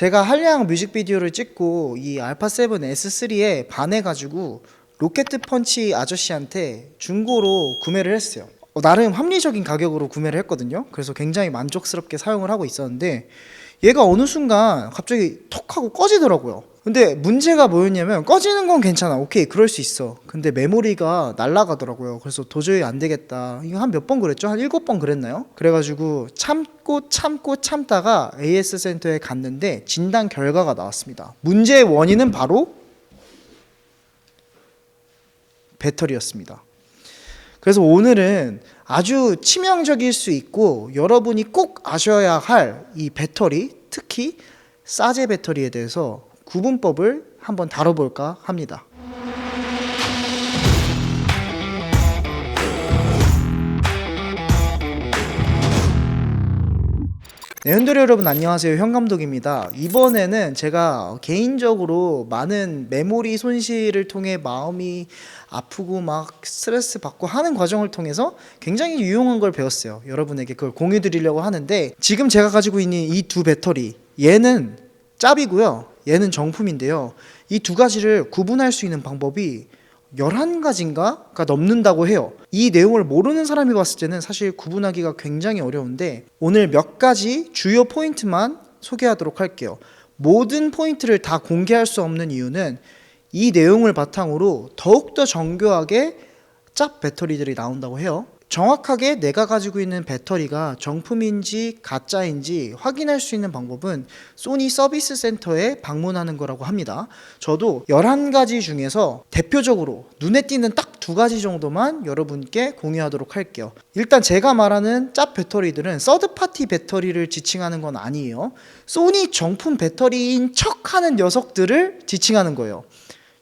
제가 한량 뮤직비디오를 찍고 이 알파 7 S3에 반해가지고 로켓 펀치 아저씨한테 중고로 구매를 했어요. 어, 나름 합리적인 가격으로 구매를 했거든요. 그래서 굉장히 만족스럽게 사용을 하고 있었는데 얘가 어느 순간 갑자기 톡 하고 꺼지더라고요. 근데 문제가 뭐였냐면 꺼지는 건 괜찮아. 오케이. 그럴 수 있어. 근데 메모리가 날아가더라고요. 그래서 도저히 안 되겠다. 이거 한 몇 번 그랬죠? 한 일곱 번 그랬나요? 그래가지고 참고 참고 참다가 AS 센터에 갔는데 진단 결과가 나왔습니다. 문제의 원인은 바로 배터리였습니다. 그래서 오늘은 아주 치명적일 수 있고 여러분이 꼭 아셔야 할 이 배터리, 특히 싸제 배터리에 대해서 구분법을 한번 다뤄볼까 합니다. 네, 현돌이 여러분 안녕하세요. 현 감독입니다. 이번에는 제가 개인적으로 많은 메모리 손실을 통해 마음이 아프고 막 스트레스 받고 하는 과정을 통해서 굉장히 유용한 걸 배웠어요. 여러분에게 그걸 공유 드리려고 하는데 지금 제가 가지고 있는 이 두 배터리 얘는 짭이고요. 얘는 정품인데요. 이 두 가지를 구분할 수 있는 방법이 11가지인가가 넘는다고 해요. 이 내용을 모르는 사람이 봤을 때는 사실 구분하기가 굉장히 어려운데 오늘 몇 가지 주요 포인트만 소개하도록 할게요. 모든 포인트를 다 공개할 수 없는 이유는 이 내용을 바탕으로 더욱더 정교하게 짭 배터리들이 나온다고 해요. 정확하게 내가 가지고 있는 배터리가 정품인지 가짜인지 확인할 수 있는 방법은 소니 서비스 센터에 방문하는 거라고 합니다. 저도 11가지 중에서 대표적으로 눈에 띄는 딱 두 가지 정도만 여러분께 공유하도록 할게요. 일단 제가 말하는 짭 배터리들은 서드 파티 배터리를 지칭하는 건 아니에요. 소니 정품 배터리인 척 하는 녀석들을 지칭하는 거예요.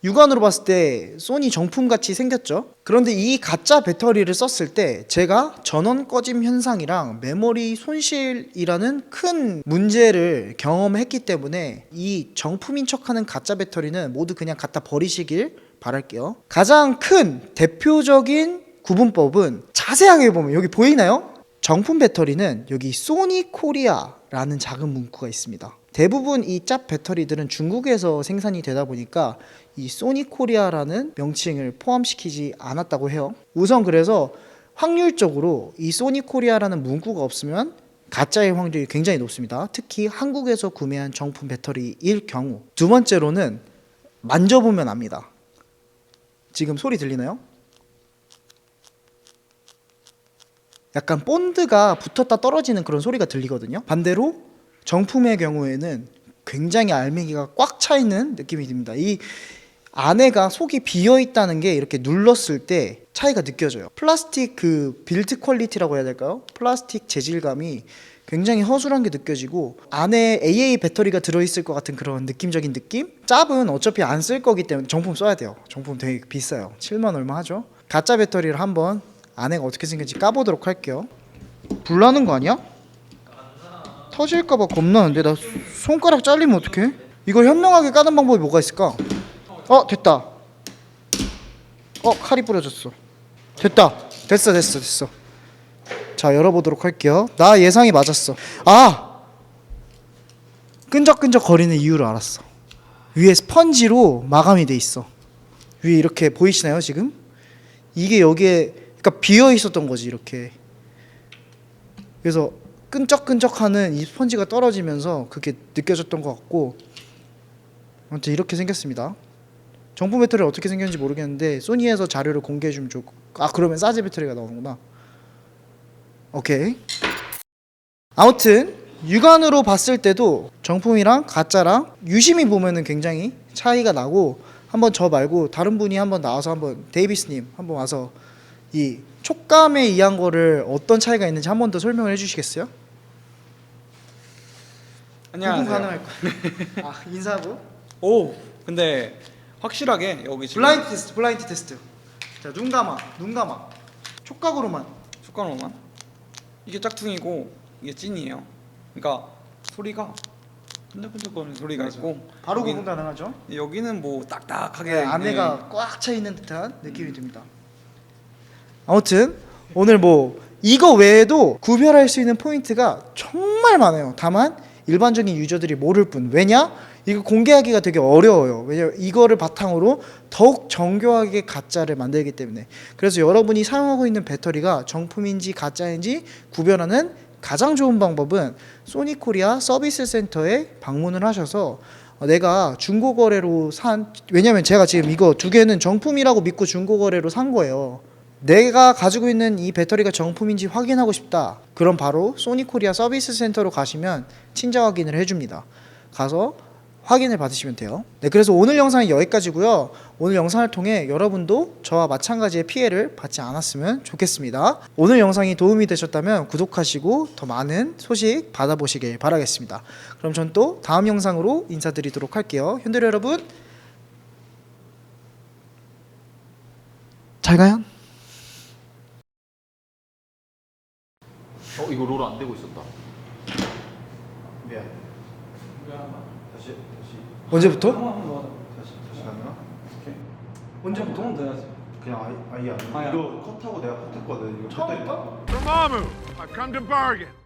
육안으로 봤을 때 소니 정품 같이 생겼죠. 그런데 이 가짜 배터리를 썼을 때 제가 전원 꺼짐 현상이랑 메모리 손실이라는 큰 문제를 경험했기 때문에 이 정품인 척하는 가짜 배터리는 모두 그냥 갖다 버리시길 바랄게요. 가장 큰 대표적인 구분법은 자세하게 보면 여기 보이나요? 정품 배터리는 여기 소니 코리아라는 작은 문구가 있습니다. 대부분 이 짭 배터리들은 중국에서 생산이 되다 보니까 이 소니 코리아라는 명칭을 포함시키지 않았다고 해요. 우선 그래서 확률적으로 이 소니 코리아라는 문구가 없으면 가짜의 확률이 굉장히 높습니다. 특히 한국에서 구매한 정품 배터리일 경우. 두 번째로는 만져보면 압니다. 지금 소리 들리나요? 약간 본드가 붙었다 떨어지는 그런 소리가 들리거든요. 반대로 정품의 경우에는 굉장히 알맹이가 꽉 차 있는 느낌이 듭니다. 이 안에가 속이 비어 있다는 게 이렇게 눌렀을 때 차이가 느껴져요. 플라스틱 그 빌드 퀄리티라고 해야 될까요? 플라스틱 재질감이 굉장히 허술한 게 느껴지고 안에 AA 배터리가 들어있을 것 같은 그런 느낌적인 느낌? 짭은 어차피 안 쓸 거기 때문에 정품 써야 돼요. 정품 되게 비싸요. 7만 얼마 하죠? 가짜 배터리를 한번 안에가 어떻게 생겼지 까보도록 할게요. 불나는 거 아니야? 터질까봐 겁나는데 나 손가락 잘리면 어떡해? 이걸 현명하게 까는 방법이 뭐가 있을까? 어 됐다. 어 칼이 부러졌어. 됐다. 됐어 됐어 됐어. 자 열어보도록 할게요. 나 예상이 맞았어. 아 끈적끈적 거리는 이유를 알았어. 위에 스펀지로 마감이 돼 있어. 위에 이렇게 보이시나요 지금? 이게 여기에 그러니까 비어 있었던 거지 이렇게. 그래서 끈적끈적하는 이 스펀지가 떨어지면서 그게 느껴졌던 것 같고 아무튼 이렇게 생겼습니다. 정품 배터리 어떻게 생겼는지 모르겠는데 소니에서 자료를 공개해 주면 좋고 아 그러면 싸제 배터리가 나오는구나. 오케이. 아무튼 육안으로 봤을 때도 정품이랑 가짜랑 유심히 보면은 굉장히 차이가 나고 한번 저 말고 다른 분이 한번 나와서 한번 데이비스님 한번 와서 이 촉감에 의한 거를 어떤 차이가 있는지 한 번 더 설명을 해주시겠어요? 안녕하세요. 가능할 거야. 아 인사하고 오, 근데 확실하게 여기 지금 블라인드 테스트, 블라인드 테스트. 자 눈 감아, 눈 감아. 촉각으로만. 숟가락만 이게 짝퉁이고 이게 찐이에요. 그러니까 소리가 끈적끈적거리는 소리가 맞아. 있고 바로 구분 가능하죠? 여기는 뭐 딱딱하게 네, 안에가 꽉 차 있는 듯한 느낌이 듭니다. 아무튼 오늘 뭐 이거 외에도 구별할 수 있는 포인트가 정말 많아요. 다만 일반적인 유저들이 모를 뿐. 왜냐? 이거 공개하기가 되게 어려워요. 왜냐 이거를 바탕으로 더욱 정교하게 가짜를 만들기 때문에. 그래서 여러분이 사용하고 있는 배터리가 정품인지 가짜인지 구별하는 가장 좋은 방법은 소니코리아 서비스 센터에 방문을 하셔서 어, 내가 중고 거래로 산 왜냐면 제가 지금 이거 두 개는 정품이라고 믿고 중고 거래로 산 거예요. 내가 가지고 있는 이 배터리가 정품인지 확인하고 싶다. 그럼 바로 소니코리아 서비스 센터로 가시면 친자 확인을 해줍니다. 가서 확인을 받으시면 돼요. 네, 그래서 오늘 영상은 여기까지고요. 오늘 영상을 통해 여러분도 저와 마찬가지의 피해를 받지 않았으면 좋겠습니다. 오늘 영상이 도움이 되셨다면 구독하시고 더 많은 소식 받아보시길 바라겠습니다. 그럼 전 또 다음 영상으로 인사드리도록 할게요. 현대 여러분, 잘 가요. 이거 롤 안 되고 있었다. 미안. 다시 다시 언제부터? 다시 다시 가나? 언제부터? 돼야지. 그냥 아예 아예 안. 아예 안. 이거 컷하고 내가 컷했거든. 이거 I've come to bargain.